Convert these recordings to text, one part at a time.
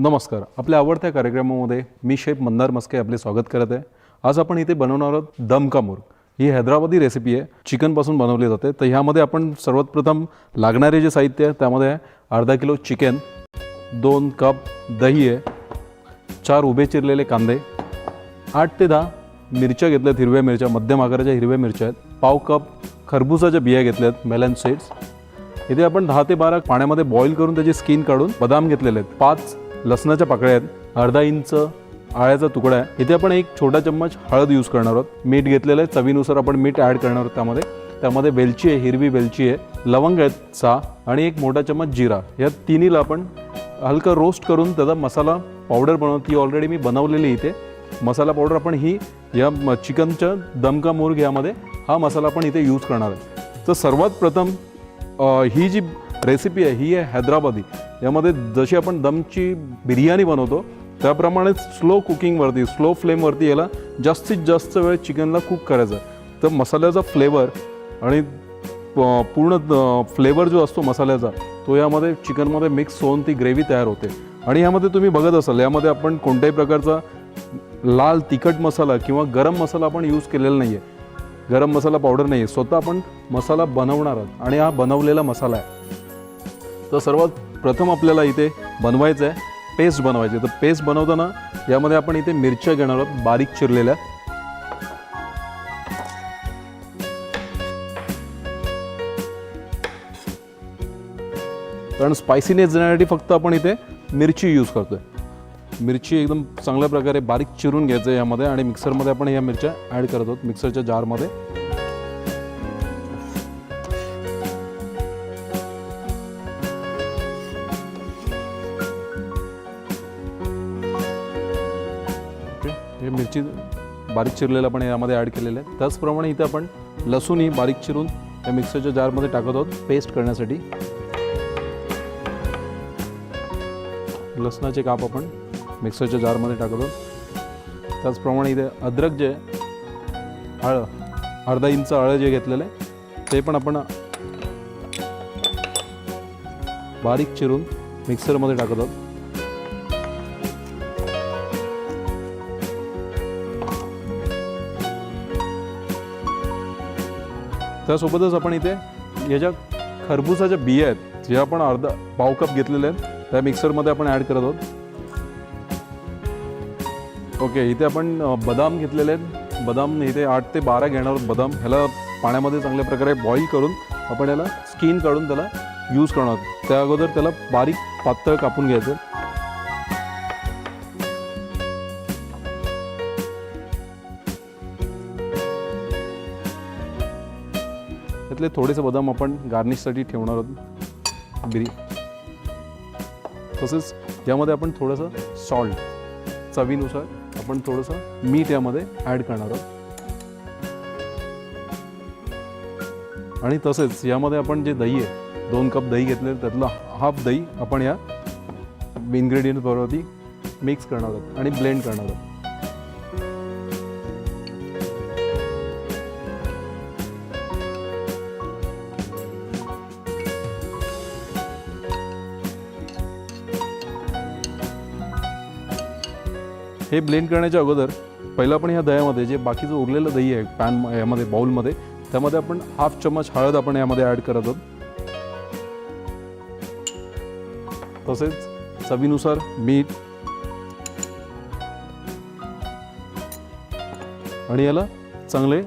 नमस्कार. आपल्या आवडत्या कार्यक्रमामध्ये मी शेफ मंदार मस्के आपले स्वागत करत आहे. आज आपण इथे बनवणार आहोत दम का मुर्ग ही हैदराबादी रेसिपी आहे. चिकनपासून बनवली जाते. तर ह्यामध्ये आपण सर्वात प्रथम लागणारे जे साहित्य आहे त्यामध्ये आहे अर्धा किलो चिकन दोन कप दही आहे चार उभे चिरलेले कांदे आठ ते दहा मिरच्या घेतल्यात हिरव्या मिरच्या मध्यम आकाराच्या हिरव्या मिरच्या आहेत पाव कप खरबुजाच्या बिया घेतल्यात मेलन सीड्स इथे आपण दहा ते बारा पाण्यामध्ये बॉईल करून त्याची स्किन काढून बदाम घेतलेले आहेत पाच लसणाच्या पाकळ्या आहेत अर्धा इंच आळ्याचा तुकडा आहे. इथे आपण एक छोटा चम्मच हळद यूज करणार आहोत. मीठ घेतलेलं आहे चवीनुसार आपण मीठ ॲड करणार आहोत त्यामध्ये. त्यामध्ये वेलची आहे हिरवी वेलची आहे लवंग आहेत सहा आणि एक मोठा चम्मच जिरा. या तिन्हीला आपण हलकं रोस्ट करून त्याचा मसाला पावडर बनवतो ती ऑलरेडी मी बनवलेली इथे. मसाला पावडर आपण ही या चिकनच्या दमका मुर्ग यामध्ये हा मसाला आपण इथे यूज करणार आहे तर सर्वात प्रथम ही जी रेसिपी आहे ही आहे हैदराबादी. यामध्ये जशी आपण दमची बिर्याणी बनवतो त्याप्रमाणे स्लो कुकिंगवरती स्लो फ्लेमवरती याला जास्तीत जास्त वेळ चिकनला कुक करायचं तर मसाल्याचा फ्लेवर आणि प- पूर्ण फ्लेवर जो असतो मसाल्याचा तो यामध्ये चिकनमध्ये मिक्स होऊन ती ग्रेव्ही तयार होते. आणि यामध्ये तुम्ही बघत असाल यामध्ये आपण कोणत्याही प्रकारचा लाल तिखट मसाला किंवा गरम मसाला आपण यूज केलेला नाही आहे गरम मसाला पावडर नाही आहे स्वतः आपण मसाला बनवणार आहोत आणि हा बनवलेला मसाला आहे. तर सर्वात प्रथम आपल्याला इथे बनवायचं आहे पेस्ट बनवायची तर पेस्ट बनवताना यामध्ये आपण इथे मिरच्या घेणार आहोत बारीक चिरलेल्या. कारण स्पायसीनेस देण्यासाठी फक्त आपण इथे मिरची यूज करतोय. मिरची एकदम चांगल्या प्रकारे बारीक चिरून घ्यायचं आहे यामध्ये आणि मिक्सरमध्ये आपण या मिरच्या ॲड करत आहोत. मिक्सरच्या जारमध्ये बारीक चिरलेलं आपण यामध्ये ॲड केलेलं आहे. त्याचप्रमाणे इथे आपण लसूणही बारीक चिरून या मिक्सरच्या जारमध्ये टाकत आहोत पेस्ट करण्यासाठी. लसणाचे काप आपण मिक्सरच्या जारमध्ये टाकत आहोत. त्याचप्रमाणे इथे अद्रक जे आहे, आळं अर्धा इंच आळं जे घेतलेलं आहे ते पण आपण बारीक चिरून मिक्सरमध्ये टाकत आहोत. त्यासोबतच आपण इथे याच्या खरबुजाच्या बिया आहेत जे आपण अर्धा पाव कप घेतलेले आहेत त्या मिक्सरमध्ये आपण ॲड करत आहोत. ओके इथे आपण बदाम घेतलेले आहेत. बदाम इथे आठ ते बारा घेणार आहोत बदाम. ह्याला पाण्यामध्ये चांगल्या प्रकारे बॉईल करून आपण याला स्किन काढून त्याला यूज करणार आहोत. त्या अगोदर त्याला बारीक पातळ कापून घ्यायचं. त्यातले थोडेसे बदाम आपण गार्निशसाठी ठेवणार आहोत. बिरी. तसेच यामध्ये आपण थोडंसं सॉल्ट चवीनुसार आपण थोडंसं मीठ यामध्ये ॲड करणार आहोत. आणि तसेच यामध्ये आपण जे दही आहे दोन कप दही घेतले त्यातलं हाफ दही आपण या इन्ग्रेडियंट बरोबर मिक्स करणार आहोत आणि ब्लेंड करणार आहोत. हे ब्लेंड करण्याच्या अगोदर पहिलं आपण ह्या दह्यामध्ये जे बाकीचं उरलेलं दही आहे पॅन यामध्ये बाउलमध्ये त्यामध्ये आपण हाफ चम्मच हळद आपण यामध्ये ॲड करत आहोत. तसेच चवीनुसार मीठ आणि याला चांगले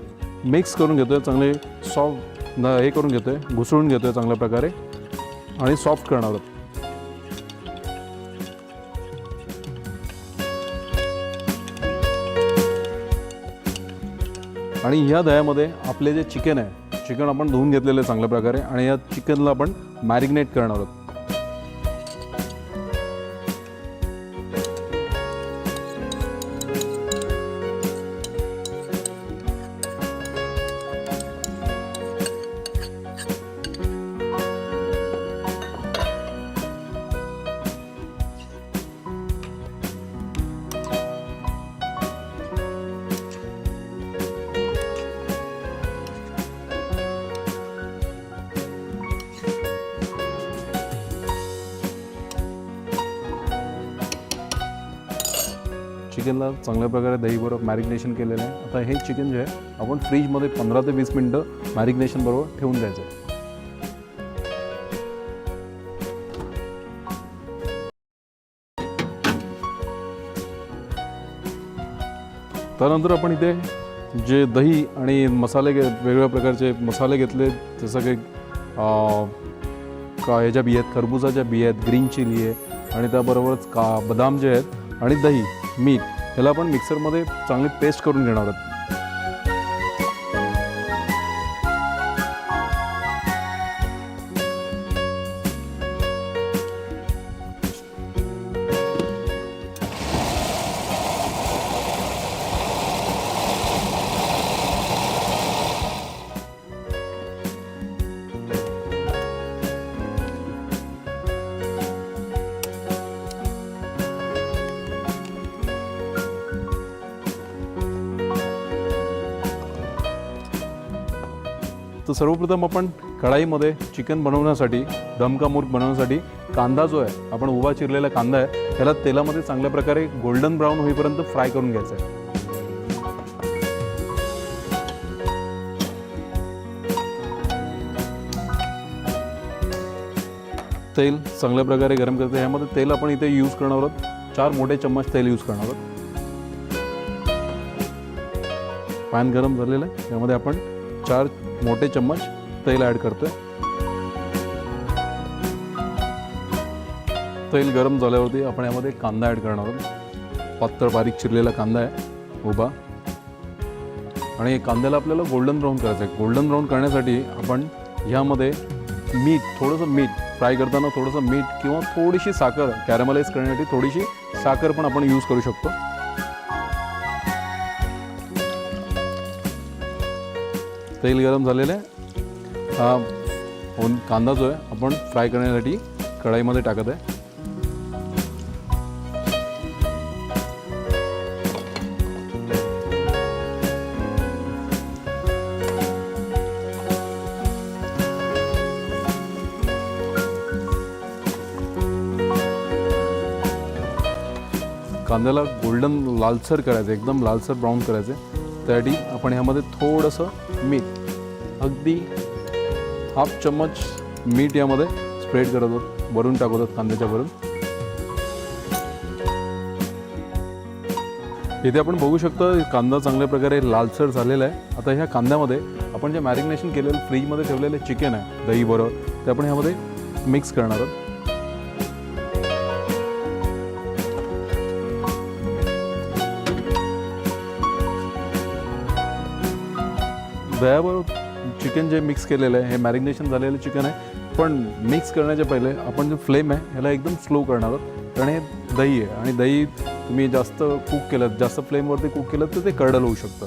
मिक्स करून घेतोय चांगले सॉफ्ट हे करून घेतोय घुसळून घेतोय चांगल्या प्रकारे आणि सॉफ्ट करणार आहोत. आणि ह्या दह्यामध्ये आपले जे चिकन आहे चिकन आपण धुवून घेतलेलं आहे चांगल्या प्रकारे आणि या चिकनला आपण मॅरिनेट करणार आहोत. चिकनला चांगल्या प्रकारे दहीबरोबर मॅरिनेशन केलेलं आहे. आता हे चिकन जे आहे आपण फ्रीजमध्ये पंधरा ते वीस मिनटं मॅरिग्नेशन बरोबर ठेवून द्यायचं आहे. त्यानंतर आपण इथे जे दही आणि मसाले घे वेगवेगळ्या प्रकारचे मसाले घेतले. जसं की का ह्याच्या बिया आहेत खरबुजाच्या बी आहेत ग्रीन चिली आहे. आणि त्याबरोबरच का बदाम जे आहेत आणि दही. मीठ ह्याला आपण मिक्सरमध्ये चांगली पेस्ट करून घेणार आहोत. तर सर्वप्रथम आपण कढाईमध्ये चिकन बनवण्यासाठी दमका मूर्ख बनवण्यासाठी कांदा जो आहे आपण उभा चिरलेला कांदा आहे त्याला तेलामध्ये चांगल्या प्रकारे गोल्डन ब्राऊन होईपर्यंत फ्राय करून घ्यायचा आहे. तेल चांगल्या प्रकारे गरम करते. ह्यामध्ये तेल आपण इथे यूज करणार आहोत. चार मोठे चम्मच तेल यूज करणार आहोत. पॅन गरम झालेलं आहे. त्यामध्ये आपण चार मोठे चम्मच तेल ॲड करतोय. तेल गरम झाल्यावरती आपण यामध्ये कांदा ॲड करणार आहोत. पातळ बारीक चिरलेला कांदा आहे उभा. आणि कांद्याला आपल्याला गोल्डन ब्राऊन करायचं आहे गोल्डन ब्राऊन करण्यासाठी आपण ह्यामध्ये मीठ थोडंसं मीठ फ्राय करताना थोडंसं मीठ किंवा थोडीशी साखर कॅरमलाइज करण्यासाठी थोडीशी साखर पण आपण यूज करू शकतो. तेल गरम झालेलं आहे. हा ओन कांदा जो आहे आपण फ्राय करण्यासाठी कढाईमध्ये टाकत आहे. कांद्याला गोल्डन लालसर करायचं एकदम लालसर ब्राऊन करायचं त्यासाठी आपण ह्यामध्ये थोडंसं मीठ. अगदी हाफ चम्मच मीठ यामध्ये स्प्रेड करत आहोत. भरून टाकत कांद्याच्या भरून इथे आपण बघू शकतो कांदा चांगल्या प्रकारे लालसर झालेला आहे. आता ह्या कांद्यामध्ये आपण जे मॅरिनेशन केलेलं फ्रीजमध्ये ठेवलेलं चिकन आहे दही बरोबर ते आपण ह्यामध्ये मिक्स करणार आहोत. दह्याबरोबर चिकन जे मिक्स केलेलं आहे हे मॅरिनेशन झालेलं चिकन आहे. पण मिक्स करण्याच्या पहिले आपण जे फ्लेम आहे ह्याला एकदम स्लो करणार आहोत. कारण हे दही आहे आणि दही तुम्ही जास्त कुक केलं जास्त फ्लेमवरती कुक केलं तर ते कडल होऊ शकतं.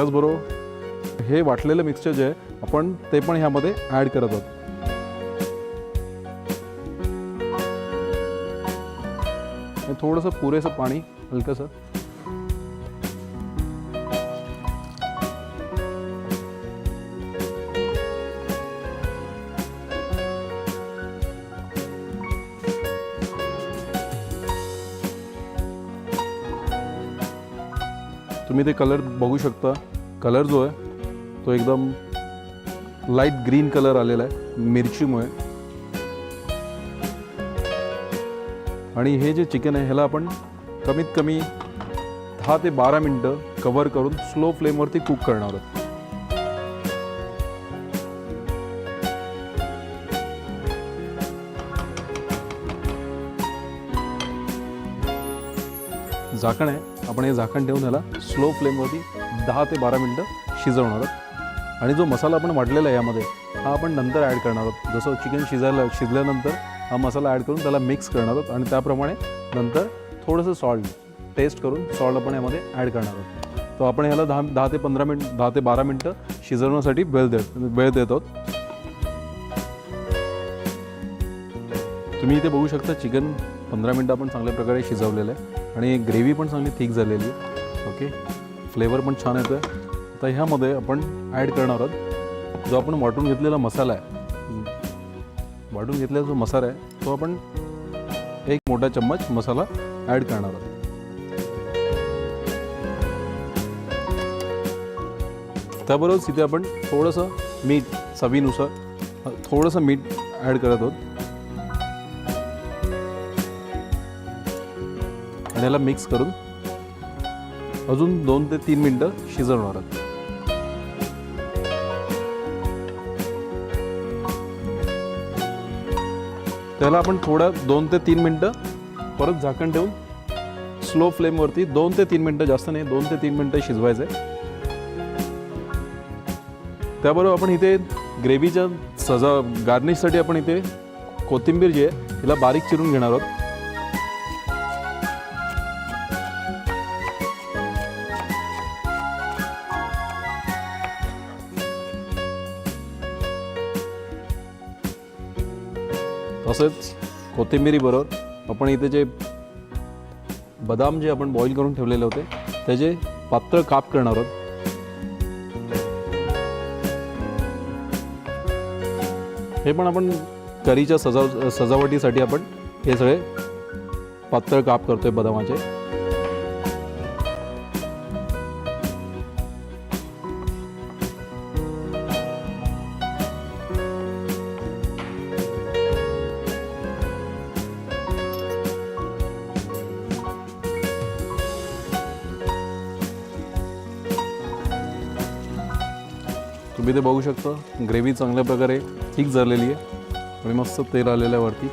त्याचबरोबर हे वाटलेलं मिक्सचर जे आहे आपण ते पण ह्यामध्ये ॲड करत आहोत. थोडंसं पुरेसं पाणी हलकंसं. तुम्ही ते कलर बघू शकता. कलर जो आहे तो एकदम लाइट ग्रीन कलर आलेला आहे मिरचीमुळे. आणि हे जे चिकन आहे ह्याला आपण कमीत कमी दहा ते बारा मिनटं कव्हर करून स्लो फ्लेमवरती कुक करणार आहोत. झाकण आहे. आपण हे झाकण ठेवून ह्याला स्लो फ्लेमवरती दहा ते बारा मिनटं शिजवणार आहोत. आणि जो मसाला आपण वाटलेला आहे यामध्ये हा आपण नंतर ॲड करणार आहोत. जसं चिकन शिजायला शिजल्यानंतर हा मसाला ॲड करून त्याला मिक्स करणार आहोत. आणि त्याप्रमाणे नंतर थोडंसं सॉल्ट टेस्ट करून सॉल्ट आपण यामध्ये ॲड करणार आहोत. तो आपण ह्याला दहा दहा ते पंधरा मिनट दहा ते बारा मिनटं शिजवण्यासाठी वेळ देत वेळ देत आहोत. तुम्ही इथे बघू शकता चिकन पंधरा मिनटं आपण चांगल्या प्रकारे शिजवलेलं आहे. आणि ग्रेव्ही पण चांगली थिक झालेली आहे. ओके फ्लेवर पण छान येतो आहे आता ह्यामध्ये आपण ॲड करणार आहोत. जो आपण वाटून घेतलेला मसाला आहे. वाटून घेतलेला जो मसाला आहे तो आपण एक मोठा चम्मच मसाला ॲड करणार आहोत. त्याबरोबरच इथे आपण थोडंसं मीठ चवीनुसार थोडंसं मीठ ॲड करत आहोत. आणि याला मिक्स करून अजून दोन ते तीन मिनटं शिजवणार आहोत. त्याला आपण थोडं दोन ते तीन मिनटं परत झाकण ठेवून स्लो फ्लेमवरती दोन ते तीन मिनटं जास्त नाही दोन ते तीन मिनटं शिजवायचं आहे त्याबरोबर आपण इथे ग्रेव्हीच्या सजा गार्निशसाठी आपण इथे कोथिंबीर जी आहे हिला बारीक चिरून घेणार आहोत. तसेच कोथिंबिरीबरोबर आपण इथे जे बदाम जे आपण बॉईल करून ठेवलेले होते त्याचे पातळ काप करणार आहोत. हे पण आपण करीच्या सजाव सजावटीसाठी आपण हे सगळे पातळ काप करतोय बदामाचे. इथे बघू शकतो. ग्रेव्ही चांगल्या प्रकारे ठीक झालेली आहे. आणि मस्त तेल आलेलं आहे वरती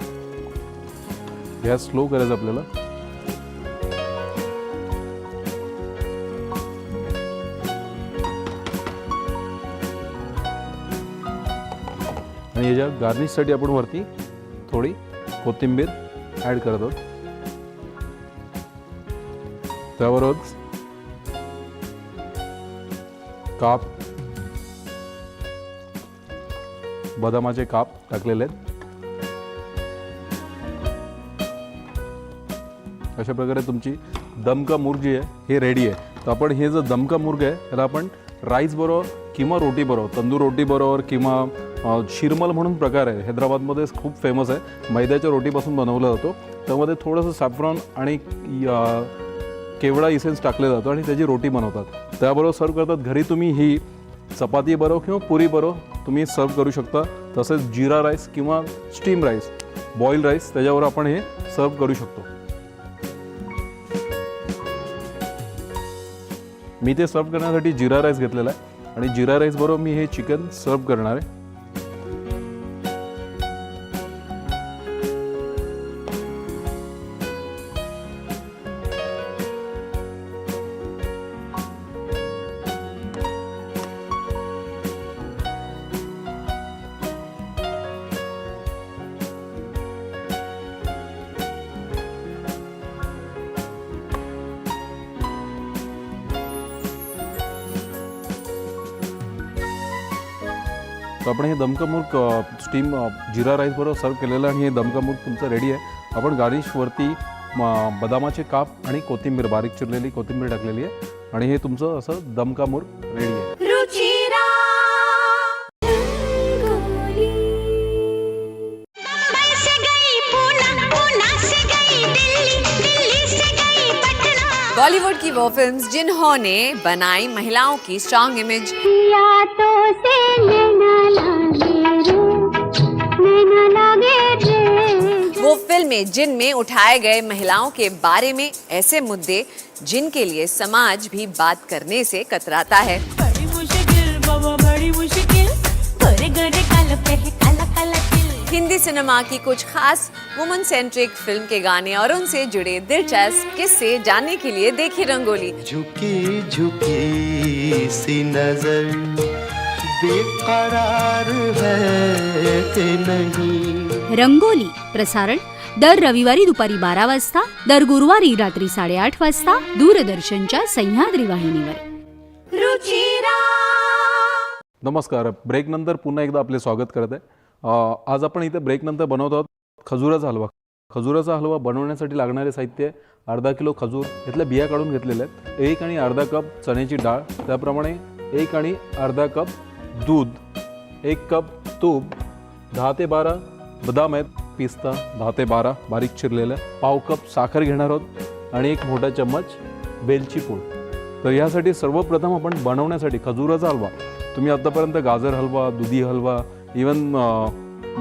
गॅस स्लो करायचा आपल्याला. आणि याच्या गार्निशसाठी आपण वरती थोडी कोथिंबीर ॲड करत आहोत. त्याबरोबर काप बदामाचे काप टाकलेले आहेत. अशा प्रकारे तुमची दमका मुर्ग जी आहे हे रेडी आहे. तर आपण हे जे दमका मुर्ग आहे त्याला आपण राईस बरोबर किंवा रोटी बरोबर तंदूर रोटी बरोबर किंवा शिरमल म्हणून प्रकार आहे. हैदराबादमध्ये खूप फेमस आहे. मैद्याच्या रोटीपासून बनवला जातो. त्यामध्ये थोडंसं सॅफ्रॉन आणि केवडा इसेन्स टाकले जातो आणि त्याची रोटी बनवतात. त्याबरोबर सर्व करतात. घरी तुम्ही ही चपाती बरो किंवा पुरी बरो तुम्ही सर्व करू शकता. तसेच जिरा राईस किंवा स्टीम राईस बॉईल राईस त्याच्यावर आपण हे सर्व करू शकतो. मी ते सर्व करण्यासाठी जिरा राईस घेतलेला आहे. आणि जिरा राईस बरोबर मी हे चिकन सर्व करणार आहे. तर आपण दमका मुर्ग स्टीम जिरा राईस बरोबर सर्व केलेलं आणि हे दमका मुर्ग तुमचं रेडी आहे. आपण गार्निशवरती म- बदामाचे काप आणि कोथिंबीर बारीक चिरलेली कोथिंबीर टाकलेली आहे आणि हे तुमचं असं दमका मुर्ग रेडी आहे रुचिरा रंगोली. मुंबई से गई पूना पूना से गई दिल्ली दिल्ली से गई पटना. बॉलीवुड की वो फिल्म्स जिन्होंने बनाई महिलाओं की स्ट्रॉन्ग इमेज या तो से लेना फ़िल्में जिनमें उठाए गए महिलाओं के बारे में ऐसे मुद्दे जिनके लिए समाज भी बात करने से कतराता है। बड़ी मुश्किल बाबा बड़ी मुश्किल। गोरे गोरे काल पे काला काला हिंदी सिनेमा की कुछ खास वुमन सेंट्रिक फ़िल्म के गाने और उनसे जुड़े दिलचस्प किस्से जानने के लिए देखिए रंगोली। झुकी झुकी सी नज़र बेकरार है नहीं? रंगोली प्रसारण दर रविवारी दुपारी बारा वाजता दर गुरुवारी रात्री साडेआठ वाजता दूरदर्शनच्या सह्याद्री वाहिनीवर. नमस्कार. नमस्कार ब्रेकनंतर पुन्हा एकदा आपले स्वागत करत आहे. आज आपण इथे ब्रेकनंतर बनवत आहोत खजुराचा हलवा. खजुराचा हलवा बनवण्यासाठी लागणारे साहित्य अर्धा किलो खजूर यातल्या बिया काढून घेतलेल्या आहेत. एक आणि अर्धा कप चण्याची डाळ त्याप्रमाणे एक आणि अर्धा कप दूध एक कप तूप दहा ते बारा बदाम आहेत. पिस्ता दहा ते बारा बारीक चिरलेलं पाव कप साखर घेणार आहोत आणि एक मोठा चम्मच बेलची पूड. तर यासाठी सर्वप्रथम आपण बनवण्यासाठी खजुराचा हलवा. तुम्ही आतापर्यंत गाजर हलवा दुधी हलवा इवन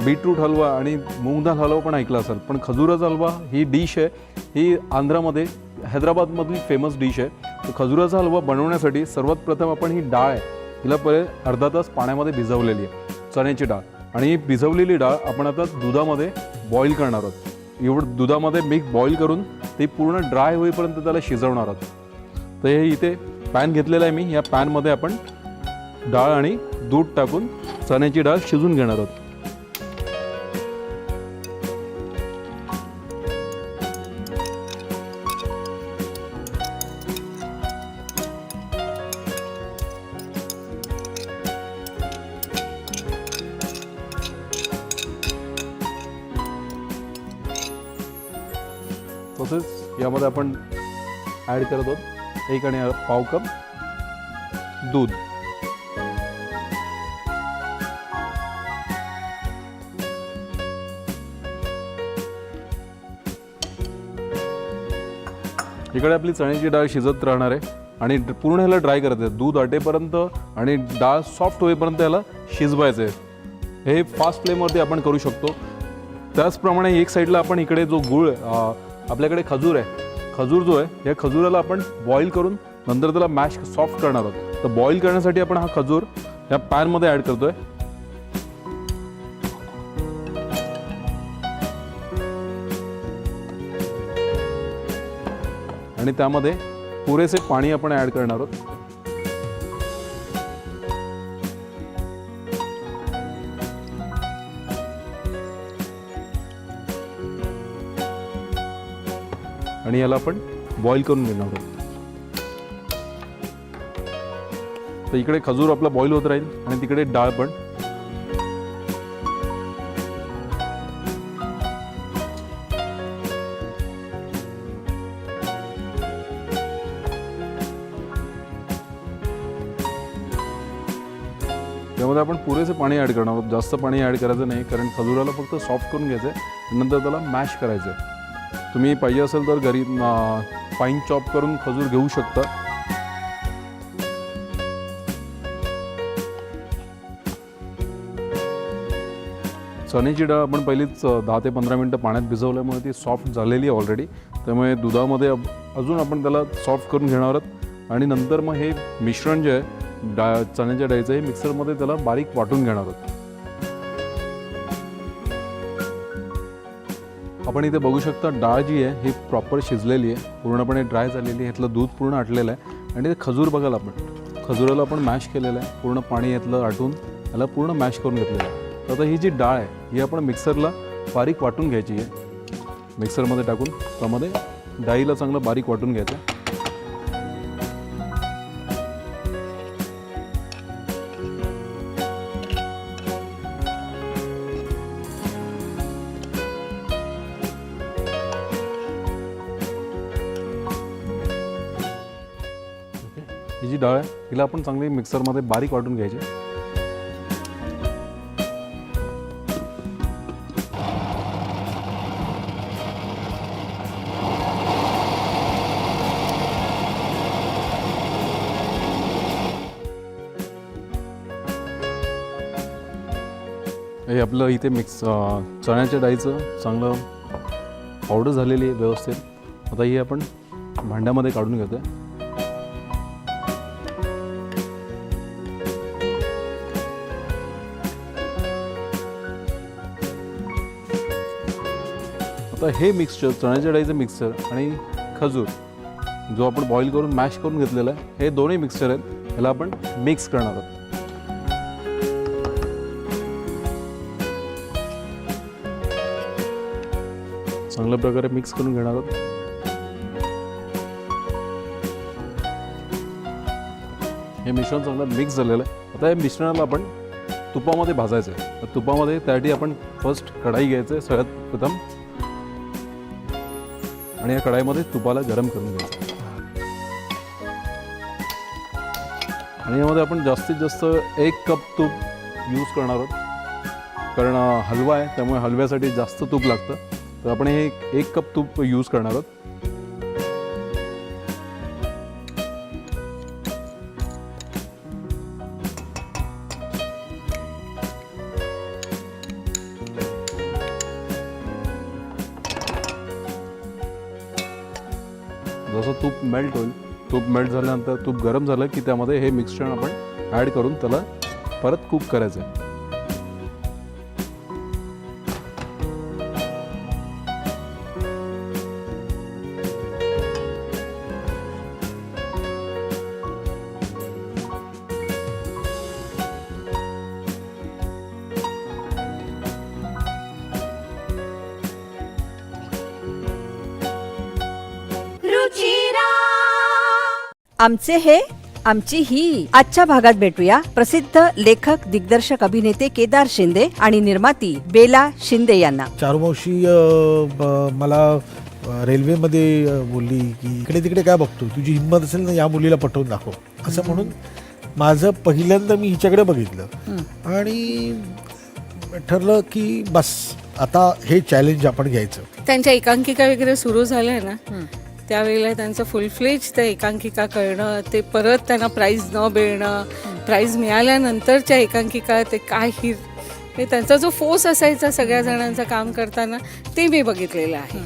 बीटरूट हलवा आणि मूग हलवा पण ऐकला असाल. पण खजुराचा हलवा ही डिश आहे. ही आंध्रामध्ये हैदराबादमधली फेमस डिश आहे. तर खजुराचा हलवा बनवण्यासाठी सर्वात प्रथम आपण ही डाळ आहे हिला पहिले अर्धा तास पाण्यामध्ये भिजवलेली आहे. चण्याची डाळ. आणि भिजवलेली डाळ आपण आता दुधामध्ये बॉईल करणार आहोत. एवढं दुधामध्ये मिक्स बॉईल करून ती पूर्ण ड्राय होईपर्यंत त्याला शिजवणार आहोत. तर हे इथे पॅन घेतलेलं आहे मी. या पॅनमध्ये आपण डाळ आणि दूध टाकून चण्याची डाळ शिजून घेणार आहोत. करत आहोत. एक आणि पाव कप दूध. इकडे आपली चण्याची डाळ शिजत राहणार आहे. आणि पूर्ण ह्याला ड्राय करायचं आहे. दूध आटेपर्यंत आणि डाळ सॉफ्ट होईपर्यंत याला शिजवायचं आहे. हे फास्ट फ्लेमवरती आपण करू शकतो. त्याचप्रमाणे एक साईडला आपण इकडे जो गुळ आपल्याकडे खजूर आहे खजूर जो आहे या खजुराला आपण बॉईल करून नंतर त्याला मॅश सॉफ्ट करणार आहोत. तर बॉईल करण्यासाठी आपण हा खजूर या पॅनमध्ये ॲड करतोय. आणि त्यामध्ये पुरेसे पाणी आपण ॲड करणार आहोत. आणि याला आपण बॉईल करून घेणार आहोत. तर इकडे खजूर आपला बॉईल होत राहील आणि तिकडे डाळ पण. त्यामध्ये आपण पुरेसे पाणी ॲड करणार आहोत. जास्त पाणी ॲड करायचं नाही कारण खजुराला फक्त सॉफ्ट करून घ्यायचं आहे नंतर त्याला मॅश करायचं आहे तुम्ही पाहिजे असेल तर घरी फाईन चॉप करून खजूर घेऊ शकता. चण्याची डाळ आपण पहिलीच दहा ते पंधरा मिनटं पाण्यात भिजवल्यामुळे ती सॉफ्ट झालेली आहे ऑलरेडी त्यामुळे दुधामध्ये अजून आपण त्याला सॉफ्ट करून घेणार आहोत. आणि नंतर मग हे मिश्रण जे आहे डाळ चण्याच्या डाळीचं हे मिक्सरमध्ये त्याला बारीक वाटून घेणार आहोत. आपण इथे बघू शकता डाळ जी आहे ही प्रॉपर शिजलेली आहे. पूर्णपणे ड्राय झालेली आहे. ह्यातलं दूध पूर्ण आटलेलं आहे. आणि ते खजूर बघाल आपण. खजुराला आपण मॅश केलेलं आहे. पूर्ण पाणी यातलं आटून त्याला पूर्ण मॅश करून घेतलेलं आहे. तर आता ही जी डाळ आहे ही आपण मिक्सरला बारीक वाटून घ्यायची आहे. मिक्सरमध्ये टाकून त्यामध्ये डाळीला चांगलं बारीक वाटून घ्यायचं आपण चांगली मिक्सरमध्ये बारीक वाटून घ्यायची. हे आपलं इथे मिक्स चण्याच्या डाळीचं चांगलं पावडर झालेली आहे व्यवस्थित. आता ही आपण भांड्यामध्ये काढून घेतोय. तर हे मिक्सचर चण्याच्या डाळीचं मिक्सर आणि खजूर जो आपण बॉईल करून मॅश करून घेतलेला आहे हे दोन्ही मिक्सचर आहेत. ह्याला आपण मिक्स करणार आहोत. चांगल्या प्रकारे मिक्स करून घेणार आहोत. हे मिश्रण चांगलं मिक्स झालेलं आहे. आता या मिश्रणाला आपण तुपामध्ये भाजायचं आहे. तुपामध्ये त्यासाठी आपण फर्स्ट कढाई घ्यायचं आहे. सगळ्यात प्रथम आणि या कढाईमध्ये तुपाला गरम करून घ्यायचं. आणि यामध्ये आपण जास्तीत जास्त एक कप तूप यूज करणार आहोत. कारण हलवा आहे त्यामुळे हलव्यासाठी जास्त तूप लागतं. तर आपण हे एक- एक कप तूप यूज करणार आहोत. मेल्ट होईल. तूप मेल्ट झाल्यानंतर तूप गरम झालं की त्यामध्ये हे मिक्सचर आपण ॲड करून त्याला परत कुक करायचं आहे आमचे हे आमची ही. आजच्या भागात भेटूया प्रसिद्ध लेखक दिग्दर्शक अभिनेते केदार शिंदे आणि निर्माती बेला शिंदे यांना. चारुमावशी मला रेल्वेमध्ये बोलली की इकडे तिकडे काय बघतो? तुझी हिंमत असेल ना या मुलीला पटवून दाखव. असं म्हणून माझं पहिल्यांदा मी हिच्याकडे बघितलं. आणि ठरलं की बस आता हे चॅलेंज आपण घ्यायचं. त्यांच्या एकांकिका वगैरे सुरू झाल्या ना? त्यावेळेला त्यांचं फुल फ्लेज त्या एकांकिका करणं ते परत त्यांना प्राईज न मिळणं प्राईज मिळाल्यानंतरच्या एकांकिका ते काय ही हे त्यांचा जो फोर्स असायचा सगळ्या जणांचं काम करताना ते मी बघितलेलं आहे.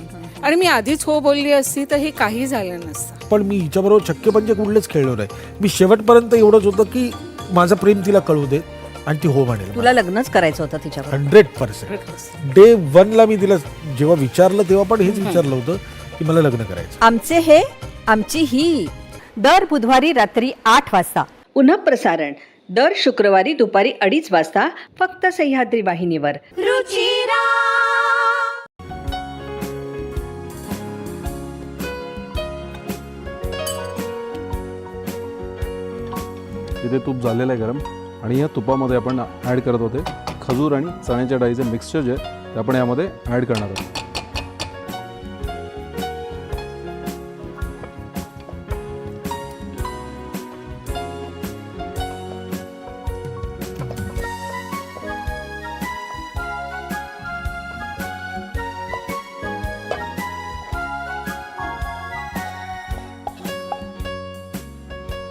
आणि मी आधीच हो बोलली असती तर हे काही झालं नसतं. पण मी हिच्याबरोबर चक्के पंचे कुठलेच खेळलो नाही. मी शेवटपर्यंत एवढंच होतं की माझं प्रेम तिला कळू दे आणि ती हो म्हणेल तुला लग्नच करायचं होतं तिच्यावर हंड्रेड पर्सेंट डे वनला मी तिला जेव्हा विचारलं तेव्हा पण हेच विचारलं होतं. की मला लग्न करायचं? आमचे हे आमची ही. दर बुधवारी रात्री आठ वाजता. पुन्हा प्रसारण. दर शुक्रवारी दुपारी अडीच वाजता फक्त सह्याद्री वाहिनीवर. तिथे तूप झालेलं आहे गरम. आणि या तुपामध्ये आपण ॲड करत होते खजूर आणि चण्याच्या डाळीचे मिक्सचर जे आहे ते आपण यामध्ये ॲड करणार आहोत.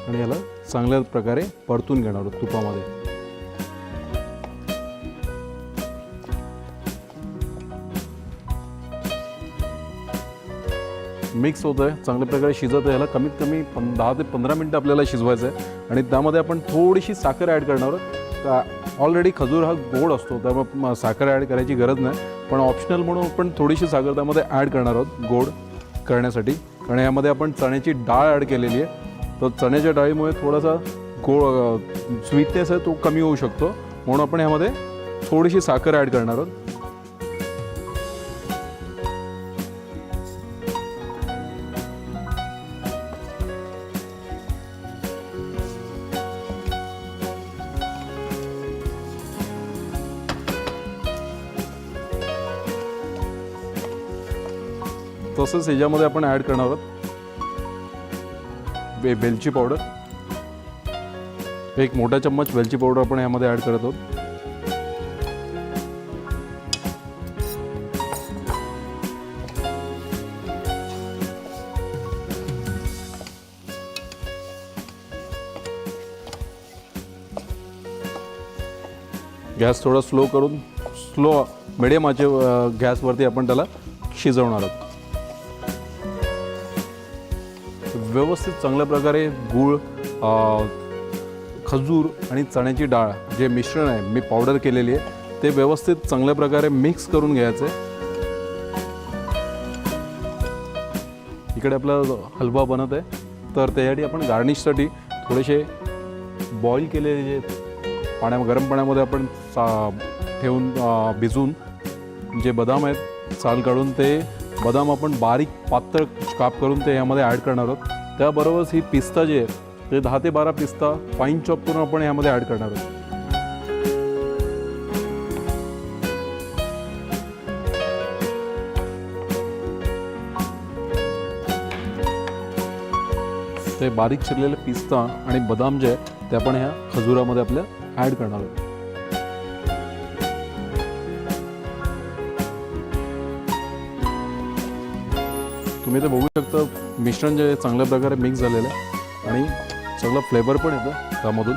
आणि याला चांगल्या प्रकारे परतून घेणार आहोत तुपामध्ये. मिक्स होतं आहे चांगल्या प्रकारे शिजत आहे. याला कमीत कमी पं दहा ते पंधरा मिनटं आपल्याला शिजवायचं आहे. आणि त्यामध्ये आपण थोडीशी साखर ॲड करणार आहोत. ऑलरेडी खजूर हा गोड असतो त्यामुळे साखर ॲड करायची गरज नाही. पण ऑप्शनल म्हणून आपण थोडीशी साखर त्यामध्ये ॲड करणार आहोत गोड करण्यासाठी. कारण यामध्ये आपण चण्याची डाळ ॲड केलेली आहे. तर चण्याच्या डाळीमुळे थोडासा गोळ स्वीटनेस आहे तो कमी होऊ शकतो. म्हणून आपण यामध्ये थोडीशी साखर ॲड करणार आहोत. तसंच ह्याच्यामध्ये आपण ॲड करणार आहोत वे वेलची पावडर एक मोठा चम्मच वेलची पावडर आपण यामध्ये ॲड करत आहोत. गॅस थोडा स्लो करून स्लो मिडियम आचे गॅसवरती आपण त्याला शिजवणार आहोत. व्यवस्थित चांगल्या प्रकारे गूळ खजूर आणि चण्याची डाळ जे मिश्रण आहे मी पावडर केलेली आहे ते व्यवस्थित चांगल्या प्रकारे मिक्स करून घ्यायचं. आहे इकडे आपला हलवा बनत आहे. तर त्यासाठी आपण गार्निशसाठी थोडेसे बॉईल केलेले जे पाण्या गरम पाण्यामध्ये आपण सा ठेवून भिजून भिजवून जे बदाम आहेत साल काढून ते बदाम आपण बारीक पातळ काप करून ते यामध्ये ॲड करणार आहोत. त्याबरोबरच ही पिस्ता जे आहे ते दहा ते बारा पिस्ता फाईन चॉप करून आपण यामध्ये ॲड करणार आहोत. ते बारीक चिरलेले पिस्ता आणि बदाम जे आहे ते आपण ह्या खजुरामध्ये आपल्या ॲड करणार आहोत. तुम्ही ते बघू शकता मिश्रण जे चांगल्या प्रकारे मिक्स झालेलं आहे आणि सगळं फ्लेवर पण येतं त्यामधून.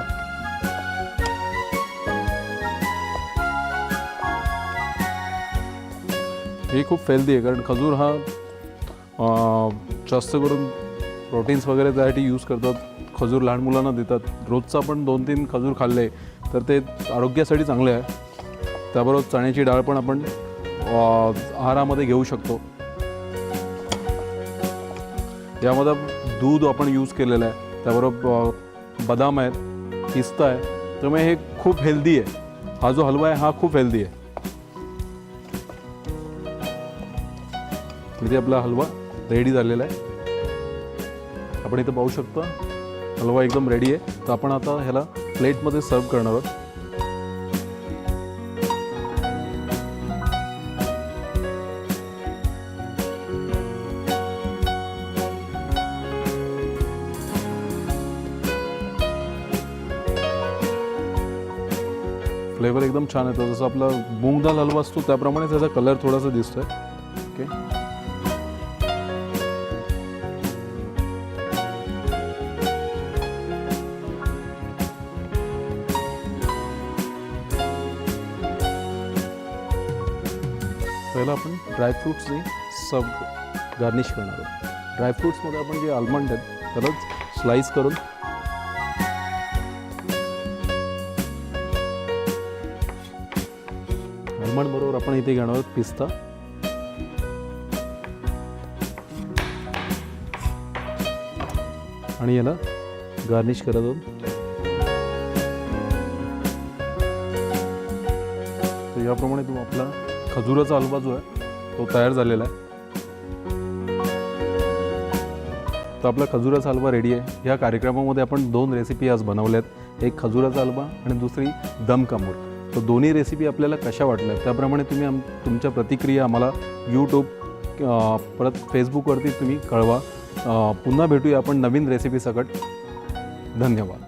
हे खूप हेल्दी आहे कारण खजूर हा जास्त करून प्रोटीन्स वगैरे त्यासाठी यूज करतात. खजूर लहान मुलांना देतात. रोजचा आपण दोन तीन खजूर खाल्ले तर ते आरोग्यासाठी चांगले आहे. त्याबरोबर चण्याची डाळ पण आपण आहारामध्ये घेऊ शकतो. यामध्ये दूध आपण यूज केलेलं आहे. त्याबरोबर बदाम आहेत पिस्ता आहे. त्यामुळे हे खूप हेल्दी आहे. हा जो हलवा आहे हा खूप हेल्दी आहे. इथे आपला हलवा रेडी झालेला आहे. आपण इथं पाहू शकता हलवा एकदम रेडी आहे. तर आपण आता ह्याला प्लेटमध्ये सर्व करणार आहोत. फ्लेवर एकदम छान येतो जसं आपला मूग दाल हलवा असतो त्याप्रमाणे त्याचा कलर थोडासा दिसतोय. ओके पहिला आपण ड्रायफ्रुट्सने सब गार्निश करणार आहोत. ड्रायफ्रूट्समध्ये आपण जे आल्मंड आहेत त्यालाच स्लाईस करून त्याच्यावर आपण इथे घेणार आहोत पिस्ता. आणि याला गार्निश करत आहोत. तर याप्रमाणे तो आपला खजुराचा हलवा जो आहे तो तयार झालेला आहे. तर आपला खजुराचा हलवा रेडी आहे. या कार्यक्रमामध्ये आपण दोन रेसिपी आज बनवल्या आहेत एक खजुराचा हलवा आणि दुसरी दम कामूर. तर दोन्ही रेसिपी आपल्याला कशा वाटल्या? त्याप्रमाणे तुम्ही आम तुमच्या प्रतिक्रिया आम्हाला यूट्यूब परत फेसबुकवरती तुम्ही कळवा. पुन्हा भेटूया आपण नवीन रेसिपीसकट धन्यवाद.